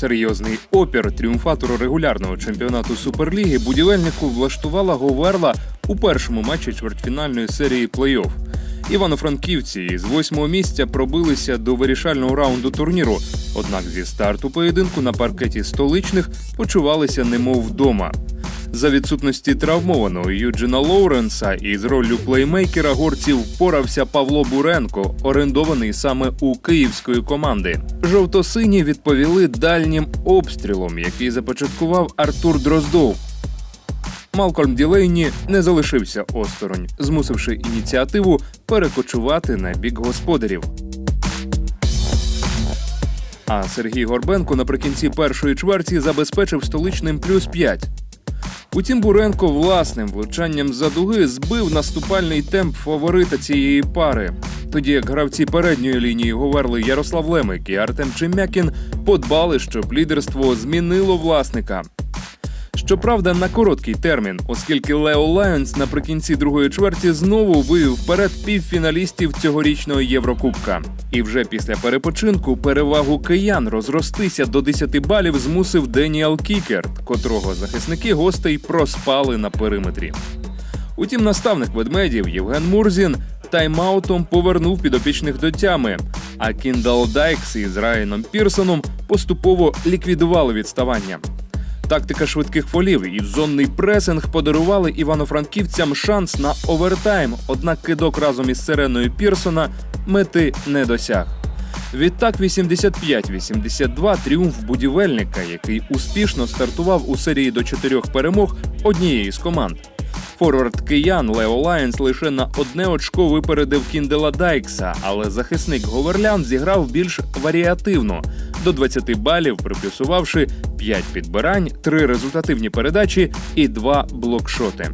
Серйозний опір тріумфатору регулярного чемпіонату Суперліги будівельнику влаштувала Говерла у першому матчі чвертьфінальної серії плей-офф. Івано-франківці із восьмого місця пробилися до вирішального раунду турніру. Однак зі старту поєдинку на паркеті столичних почувалися немов вдома. За відсутності травмованого Юджина Лоуренса із роллю плеймейкера горців впорався Павло Буренко, орендований саме у київської команди. Жовто-сині відповіли дальнім обстрілом, який започаткував Артур Дроздов. Малкольм Ділейні не залишився осторонь, змусивши ініціативу перекочувати на бік господарів. А Сергій Горбенко наприкінці першої чверті забезпечив столичним плюс 5. Утім, Буренко власним влучанням за дуги збив наступальний темп фаворита цієї пари. Тоді як гравці передньої лінії Говерли Ярослав Лемик і Артем Чемякін подбали, щоб лідерство змінило власника. Щоправда, на короткий термін, оскільки Лео Лайонс наприкінці другої чверті знову вивів вперед півфіналістів цьогорічного Єврокубка. І вже після перепочинку перевагу киян розростися до 10 балів змусив Деніел Кікерт, котрого захисники гостей проспали на периметрі. Утім, наставник ведмедів Євген Мурзін тайм-аутом повернув підопічних до тями, а Кіндал Дайкс із Райаном Пірсоном поступово ліквідували відставання. Тактика швидких фолів і зонний пресинг подарували івано-франківцям шанс на овертайм, однак кидок разом із Сиреною Пірсона мети не досяг. Відтак 85-82 тріумф будівельника, який успішно стартував у серії до чотирьох перемог однієї з команд. Форвард киян Лео Лайенс лише на одне очко випередив Кіндела Дайкса, але захисник Говерлян зіграв більш варіативно до 20 балів, приплюсувавши 5 підбирань, 3 результативні передачі і 2 блокшоти.